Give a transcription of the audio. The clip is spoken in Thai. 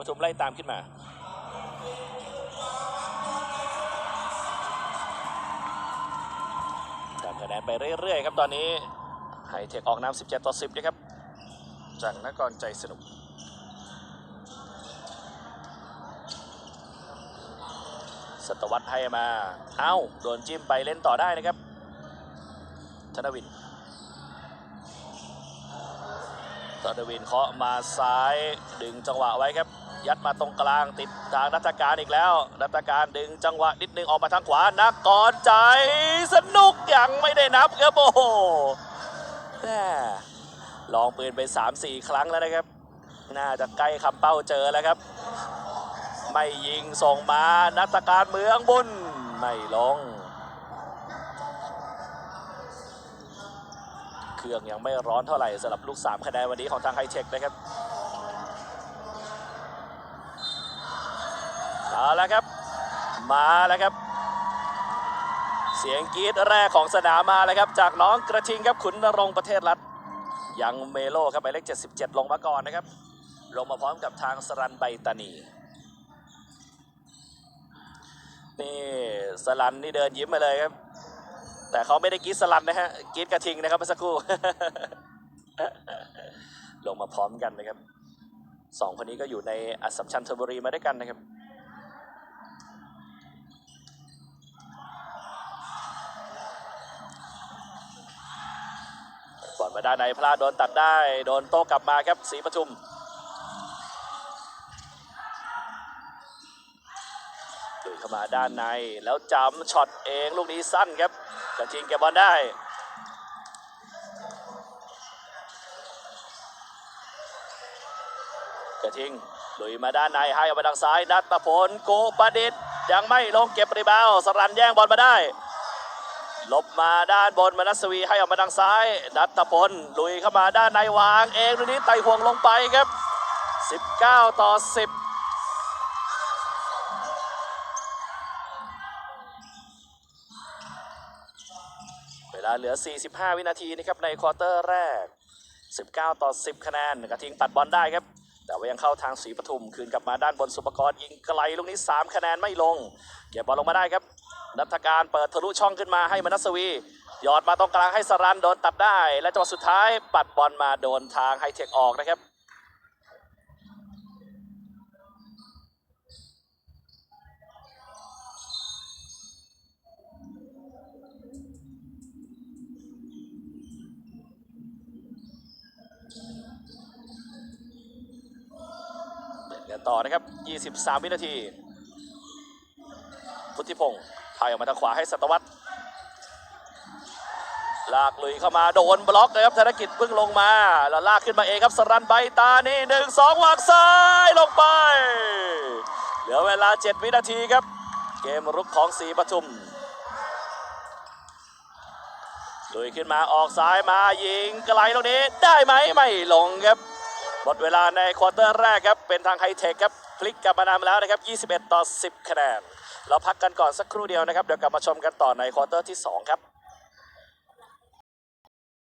ปทุมไล่ตามขึ้นมา ตามคะแนนไปเรื่อยๆ ครับตอนนี้ไฮเทคออกนำ17 ต่อ 10 นะครับ จากนครใจสนุก สตวัตให้มา เอ้า โดนจิ้มไปเล่นต่อได้นะครับ ธนวินธนวินเคาะมาซ้ายดึงจังหวะไว้ครับ ยัดมาตรงกลางติดทางนัตการอีกแล้ว นัตการดึงจังหวะนิดนึงออกมาทางขวานักกอนใจสนุกยังไม่ได้นับครับโอ้โหแม่ลองปืนไป 3-4 ครั้งแล้วนะครับ น่าจะใกล้คำเป้าเจอแล้วครับ ไม่ยิงส่งมานัตการเมืองบุญไม่ลงเครื่องยังไม่ร้อนเท่าไหร่สำหรับลูก3คะแนนวันนี้ของทางไฮเทคนะครับ เอาละครับ มาแล้วครับ เสียงกรีดแรกของสนามมาแล้วครับ จากน้องกระทิงครับขุนนรงประเทศรัฐยังเมโลครับหมายเลข77 ลงมาก่อนนะครับ ลงมาพร้อมกับทางสรันใบตานีนี่สลันนี่เดินยิ้มมาเลยครับ แต่เขาไม่ได้กรีดสลันนะฮะกรีดกระทิงนะครับเมื่อสักครู่ ลงมาพร้อมกันนะครับสองคนนี้ก็อยู่ในอัสสัมชัญธนบุรีมาด้วยกันนะครับ บอลมาด้านในพลาดโดนตัดได้ โดนโต้กลับมาครับศรีประทุมลุยเข้ามาด้านในแล้วจำช็อตเองลูกนี้สั้นครับกระทิงเก็บบอลได้กระทิงลุยมาด้านในให้ออกมาทางซ้ายนัตพลโกประดิษฐ์ยังไม่ลงเก็บรีบาวสรันแย่งบอลมาได้ ลบมาด้านบนมานัสวีให้ออกมาทางซ้าย นัตพลลุยเข้ามาด้านในวาง เองลูกนี้ไต่ห่วงลงไปครับ 19 ต่อ 10เวลาเหลือ 45 วินาทีนะครับในควอเตอร์แรก 19 ต่อ 10 คะแนนกระทิงปัดบอลได้ครับ แต่ว่ายังเข้าทางศรีปทุม คืนกลับมาด้านบนสุปกรณ์ยิงไกลลูกนี้ 3 คะแนนไม่ลง เก็บบอลลงมาได้ครับ นัทการเปิดทะลุช่องขึ้นมาให้มนัสวีหยอดมาตรงกลางให้สรันโดนตัดได้ และจังหวะสุดท้ายปัดบอลมาโดนทางไฮเทคออกนะครับเดินต่อนะครับ 23 วินาที พุทธิพงศ์ ถ่ายออกมาทางขวาให้สัตวัตลากลุยเข้ามาโดนบล็อกเลยครับธนกิจเพิ่งลงมาแล้วลากขึ้นมาเองครับสรันใบตานี่หนึ่งสองวางซ้ายลงไป เหลือเวลา 7 วินาทีครับ เกมรุกของสีปทุมลุยขึ้นมาออกซ้ายมายิงไกลตรงนี้ได้ไหมไม่ลงครับ หมดเวลาในควอเตอร์แรกครับ เป็นทางไฮเทคครับ พลิกกลับมานำแล้วนะครับ 21 ต่อ 10 คะแนน เราพักกันก่อนสักครู่เดียวนะครับ เดี๋ยวกลับมาชมกันต่อในควอเตอร์ที่ 2 ครับ